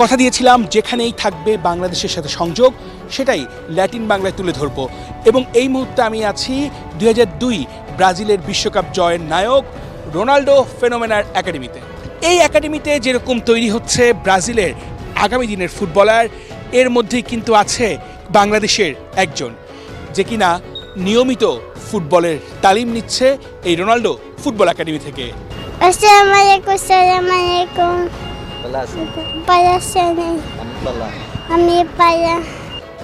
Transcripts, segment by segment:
কথা দিয়েছিলাম যেখানেই থাকবে বাংলাদেশের সাথে সংযোগ, সেটাই ল্যাটিন বাংলায় তুলে ধরব। এবং এই মুহূর্তে আমি আছি দু হাজার দুই ব্রাজিলের বিশ্বকাপ জয়ের নায়ক রোনাল্ডো ফেনোমেনার একাডেমিতে। এই একাডেমিতে যেরকম তৈরি হচ্ছে ব্রাজিলের আগামী দিনের ফুটবলার, এর মধ্যেই কিন্তু আছে বাংলাদেশের একজন, যে কিনা নিয়মিত ফুটবলের তালিম নিচ্ছে এই রোনাল্ডো ফুটবল একাডেমি থেকে। আসসালামু আলাইকুম আসসালামু আলাইকুম Wala, পায়া শুনি ano আমি পায়া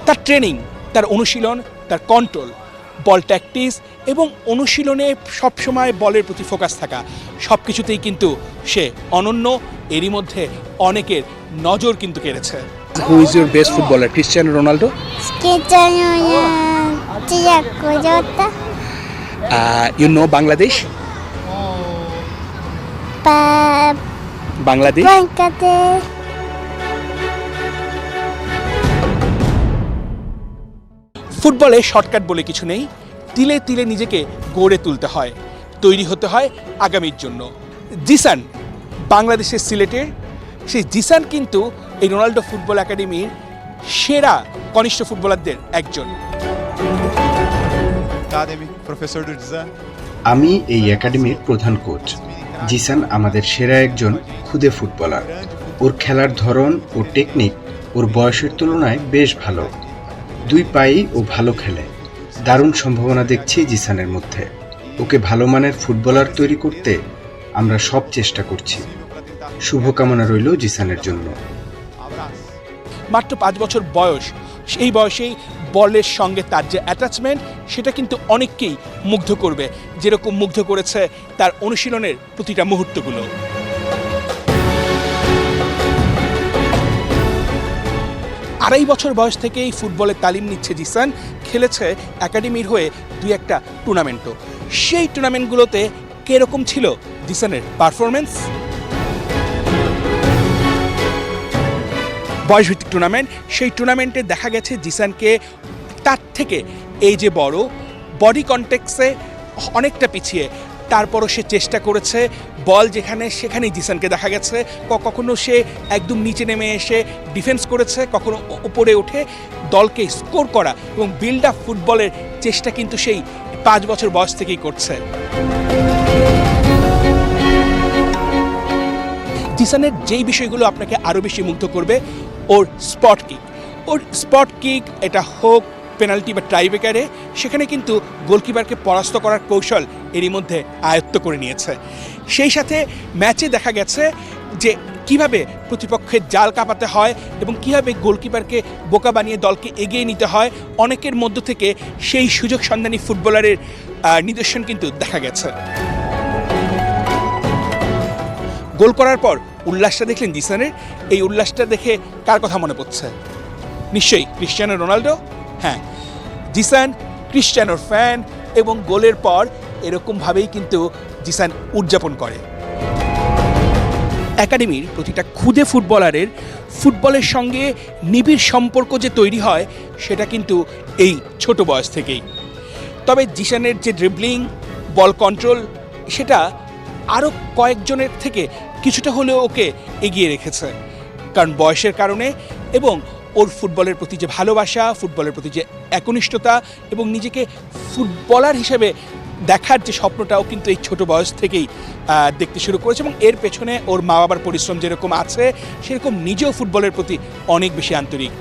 তার ট্রেনিং তার অনুশীলন তার কন্ট্রোল বল ট্যাকটিস এবং অনুশীলনে সবসময় বলের প্রতি ফোকাস থাকা। সব কিছুতেই কিন্তু সে অনন্য এরই মধ্যে অনেকের নজর কিন্তু কেড়েছে। Who is your best footballer Cristiano Ronaldo কোজোতা you know Bangladesh Bangladesh? ফুটবলে শর্টকাট বলে কিছু নেই তিলে তিলে নিজেকে গড়ে তুলতে হয় তৈরি হতে হয় আগামীর জন্য। জিসান বাংলাদেশের সিলেটের। সেই জিসান কিন্তু এই রোনাল্ডো ফুটবল একাডেমির সেরা কনিষ্ঠ ফুটবলারদের একজন. আমি এই একাডেমির প্রধান কোচ। জিসান আমাদের সেরা একজন খুদে ফুটবলার। ওর খেলার ধরন ও টেকনিক ওর বয়সের তুলনায় বেশ ভালো। দুই পায়েই ও ভালো খেলে। দারুণ সম্ভাবনা দেখছি জিসানের মধ্যে। ওকে ভালো মানের ফুটবলার তৈরি করতে আমরা সব চেষ্টা করছি। শুভকামনা রইল জিসানের জন্য। মাত্র পাঁচ বছর বয়স। সেই বয়সেই বলের সঙ্গে তার যে অ্যাটাচমেন্ট সেটা কিন্তু অনেককেই মুগ্ধ করবে। যেরকম মুগ্ধ করেছে তার অনুশীলনের প্রতিটা মুহূর্তগুলো। আড়াই বছর বয়স থেকেই ফুটবলে তালিম নিচ্ছে জিসান। খেলেছে একাডেমির হয়ে দুই একটা টুর্নামেন্টও সেই টুর্নামেন্টগুলোতে কীরকম ছিল জিসানের পারফরমেন্স বয়সভিত্তিক টুর্নামেন্ট সেই টুর্নামেন্টে দেখা গেছে জিসানকে তার থেকে এই যে বড় বডি কন্টেক্সে অনেকটা পিছিয়ে। তারপরও সে চেষ্টা করেছে, বল যেখানে সেখানেই জিসানকে দেখা গেছে। কখনো সে একদম নিচে নেমে এসে ডিফেন্স করেছে, কখনো উপরে উঠে দলকে স্কোর করা এবং বিল্ড আপ ফুটবলের চেষ্টা কিন্তু সেই পাঁচ বছর বয়স থেকেই করছে। জিসানের যেই বিষয়গুলো আপনাকে আরও বেশি মুগ্ধ করবে ওর স্পট কিক। ওর স্পট কিক এটা হোক, পেনাল্টি বা ট্রাইবেকারে সেখানে কিন্তু গোলকিপারকে পরাস্ত করার কৌশল এরই মধ্যে আয়ত্ত করে নিয়েছে। সেই সাথে ম্যাচে দেখা গেছে যে কীভাবে প্রতিপক্ষের জাল কাঁপাতে হয় এবং কীভাবে গোলকিপারকে বোকা বানিয়ে দলকে এগিয়ে নিতে হয়, অনেকের মধ্য থেকে সেই সুযোগ সন্ধানী ফুটবলারের নিদর্শন কিন্তু দেখা গেছে। গোল করার পর উল্লাসটা দেখলেন জিসানের এই উল্লাসটা দেখে কার কথা মনে পড়ছে? নিশ্চয়ই ক্রিশ্চিয়ানো রোনাল্ডো? হ্যাঁ। জিসান ক্রিশ্চিয়ানোর ফ্যান এবং গোলের পর এরকমভাবেই কিন্তু জিসান উদযাপন করে। একাডেমির প্রতিটা খুদে ফুটবলারের ফুটবলের সঙ্গে নিবিড় সম্পর্ক যে তৈরি হয়, সেটা কিন্তু এই ছোট বয়স থেকেই। তবে জিসানের যে ড্রিবলিং বল কন্ট্রোল সেটা আরও কয়েকজনের থেকে কিছুটা হলেও ওকে এগিয়ে রেখেছে। কারণ বয়সের কারণে এবং ওর ফুটবলের প্রতি যে ভালোবাসা, ফুটবলের প্রতি যে একনিষ্ঠতা এবং নিজেকে ফুটবলার হিসেবে দেখার যে স্বপ্নটাও কিন্তু এই ছোট বয়স থেকেই দেখতে শুরু করেছে এবং এর পেছনে ওর মা বাবার পরিশ্রম যেরকম আছে, সেরকম নিজেও ফুটবলের প্রতি অনেক বেশি আন্তরিক।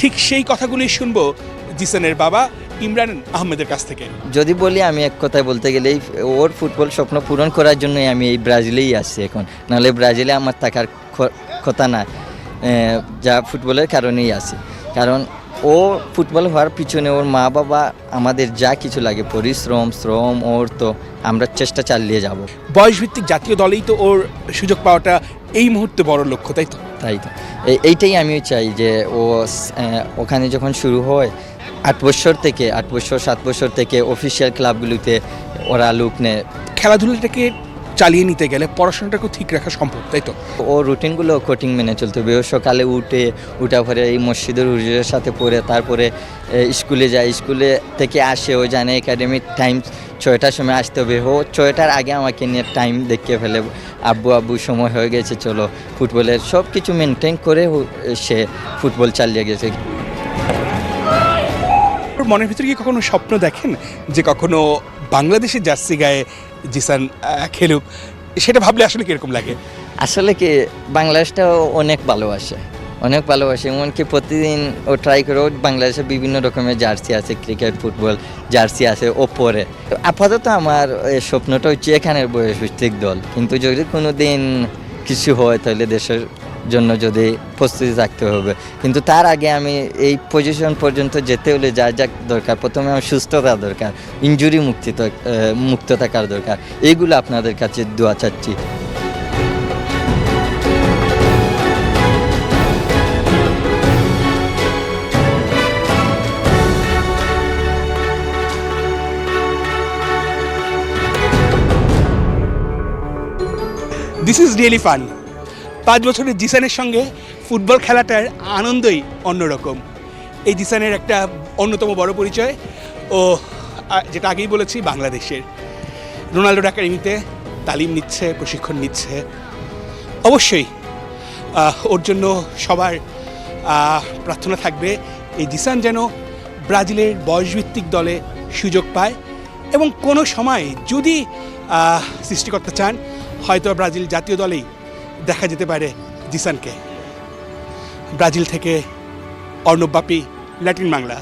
ঠিক সেই কথাগুলি শুনব জিসানের বাবা ইমরান আহমেদের কাছ থেকে। যদি বলি আমি এক কথায় বলতে গেলে ওর ফুটবল স্বপ্ন পূরণ করার জন্যই আমি এই ব্রাজিলেই আসছি এখন। নাহলে ব্রাজিলে আমার থাকার কথা না যা ফুটবলের কারণেই আসি কারণ ও ফুটবল হওয়ার পিছনে ওর মা বাবা আমাদের যা কিছু লাগে পরিশ্রম শ্রম ওর তো আমরা চেষ্টা চালিয়ে যাব। বয়সভিত্তিক জাতীয় দলেই তো ওর সুযোগ পাওয়াটা এই মুহূর্তে বড় লক্ষ্য তাই তো? তাই তো। এই- এইটাই আমিও চাই যে ও ওখানে যখন শুরু হয় আট বছর থেকে আট বছর সাত বছর থেকে অফিসিয়াল ক্লাবগুলোতে ওরা লুক নেয়। খেলাধুলাটাকে চালিয়ে নিতে গেলে পড়াশোনাটাকেও ঠিক রাখা সম্ভব তাই তো? ও রুটিনগুলো কোটিং মেনে চলতে হবে। ও সকালে উঠে উঠা পরে এই মসজিদের হুজুরের সাথে পড়ে তারপরে স্কুলে যায়। স্কুলে থেকে আসে ও জানে একাডেমিক টাইম ছয়টার সময় আসতে হবে। ও ছয়টার আগে আমাকে নিয়ে টাইম দেখিয়ে ফেলে। আব্বু আব্বু সময় হয়ে গেছে চলো ফুটবলের সব কিছু মেনটেন করে সে ফুটবল চালিয়ে গেছে। মনের ভিতরে কি কখনো স্বপ্ন দেখেন যে কখনো বাংলাদেশের জার্সি গায়ে জিসান খেলুক? সেটা ভাবলে আসলে কীরকম লাগে? আসলে কি, বাংলাদেশটাও অনেক ভালোবাসে অনেক ভালোবাসে। এমনকি প্রতিদিন ও ট্রাই করে বাংলাদেশে বিভিন্ন রকমের জার্সি আছে, ক্রিকেট, ফুটবল জার্সি আছে ও পরে তো আপাতত আমার স্বপ্নটা হচ্ছে এখানের বয়স ভিত্তিক দল। কিন্তু যদি কোনো দিন কিছু হয়, তাহলে দেশের জন্য যদি প্রস্তুতি থাকতে হবে। কিন্তু তার আগে আমি এই পজিশন পর্যন্ত যেতে হলে যা যা দরকার, প্রথমে আমার সুস্থতা দরকার ইঞ্জুরি মুক্তি মুক্ত থাকার দরকার। এইগুলো আপনাদের কাছে দোয়া চাচ্ছি। দিস ইজ রিয়েলি ফান পাঁচ বছরের জিসানের সঙ্গে ফুটবল খেলাটার আনন্দই অন্যরকম। এই জিসানের একটা অন্যতম বড় পরিচয় ও যেটা আগেই বলেছি বাংলাদেশের। রোনাল্ডো একাডেমিতে তালিম নিচ্ছে প্রশিক্ষণ নিচ্ছে। অবশ্যই ওর জন্য সবার প্রার্থনা থাকবে এই জিসান যেন ব্রাজিলের বয়সভিত্তিক দলে সুযোগ পায় এবং কোনো সময় যদি আহ, সৃষ্টিকর্তা চান হয়তো ব্রাজিল জাতীয় দলেই দেখা যেতে পারে জিসানকে। ব্রাজিল থেকে অর্ণব ল্যাটিন বাংলা।